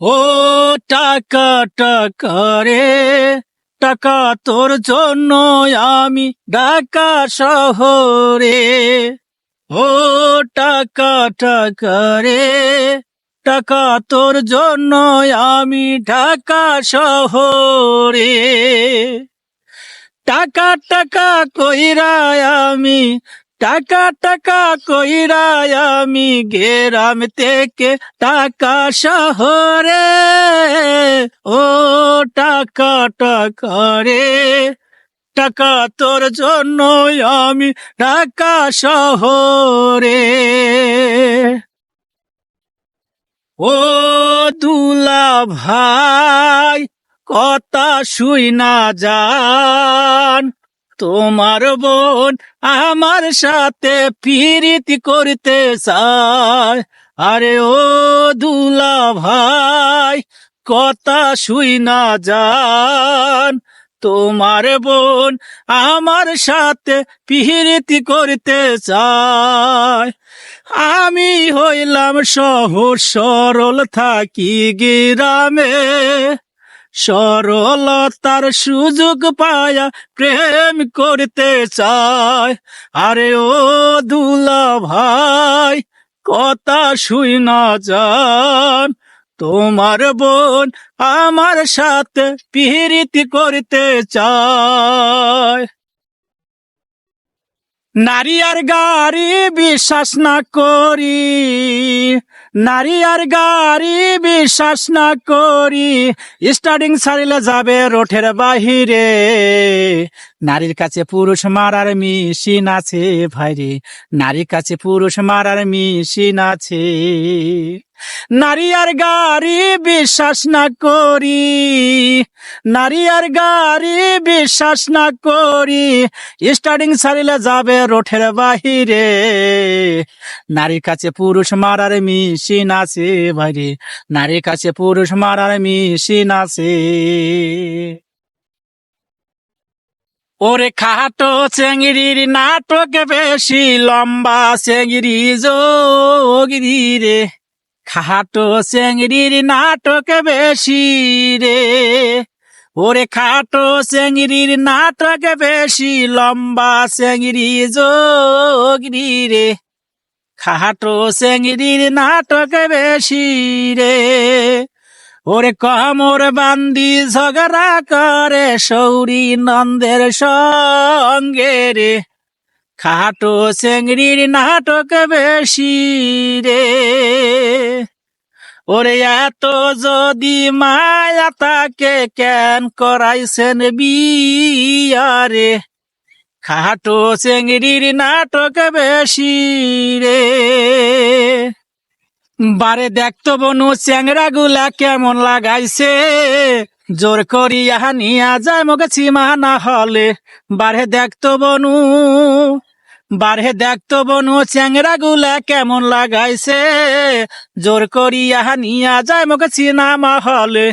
ও টাকা টাকা রে, টাকা তোর জন্য আমি ঢাকা শহরে। ও টাকা টাকা রে, টাকা তোর জন্য আমি ঢাকা শহরে। টাকা টাকা কইরা আমি টাকা টাকা কইরা আমি গেরাম থেকে। টাকা শহরে, ও টাকা টাকা রে। টাকা তোর জন্য আমি টাকা শহরে। ও দুলা ভাই, কথা শুই না যান। তোমার বোন আমার সাথে পিরিতি করতে চায়। আরে ও দুলা ভাই, কথা শুই না যান। তোমার বোন আমার সাথে পিরিতি করতে চায়। আমি হইলাম সহজ সরল থাকি গ্রামে। সরলতার সুযোগ পায়া প্রেম করতে চায়। আরে ও দুলা ভাই, কথা শুই না যান। তোমার বোন আমার সাথে পিরিতি করতে চায়। নারী আর গাড়ি বিশ্বাস না করি। নারী আর গাড়ি বিশ্বাস না করি। স্টার্টিং ছাড়িলে যাবে রোঠের বাহিরে। নারীর কাছে পুরুষ মারার মিশিন আছে ভাইরে নারীর কাছে পুরুষ মারার মিশিন আছে। নারী আর গাড়ি বিশ্বাস না করি। নারী আর গাড়ি বিশ্বাস না করি। স্টার্টিং ছাড়িলে যাবে রোঠের বাহিরে। নারীর কাছে পুরুষ মারার মিশিন আছে ভাইরে। নারীর কাছে পুরুষ মারার মিশিন আছে। ওরে খাটো চেংড়ির নাটক বেশি, লম্বা চেংড়ি যোগিরি রে। খাটো চেংড়ির নাটক বেশি রে। ওরে খাটো চেংড়ির নাটক বেশি, লম্বা চেংড়ি যোগিরি রে। খাটো চেংড়ির নাটক বেশি রে। ওরে কমর বান্দি ঝগড়া করে, সৌরি নন্দের সঙ্গে রে। খাটো চেংড়ির নাটক বেশি রে। ওরে এত যদি মায়া তাকে কেন করাইছেন বিয়ারে? খাটো চেংড়ির নাটক বেশি রে। বারে দেখতো বনু চ্যাংরা গুলা কেমন লাগাইছে। জোর করিয়া নিয়া যায় মগে সীমা না হলে। বারে দেখতো বনু বারে দেখতো বনু চ্যাংরা গুলা কেমন লাগাইছে। জোর করিয়া নিয়া যায় মোকে সিনেমা হলে।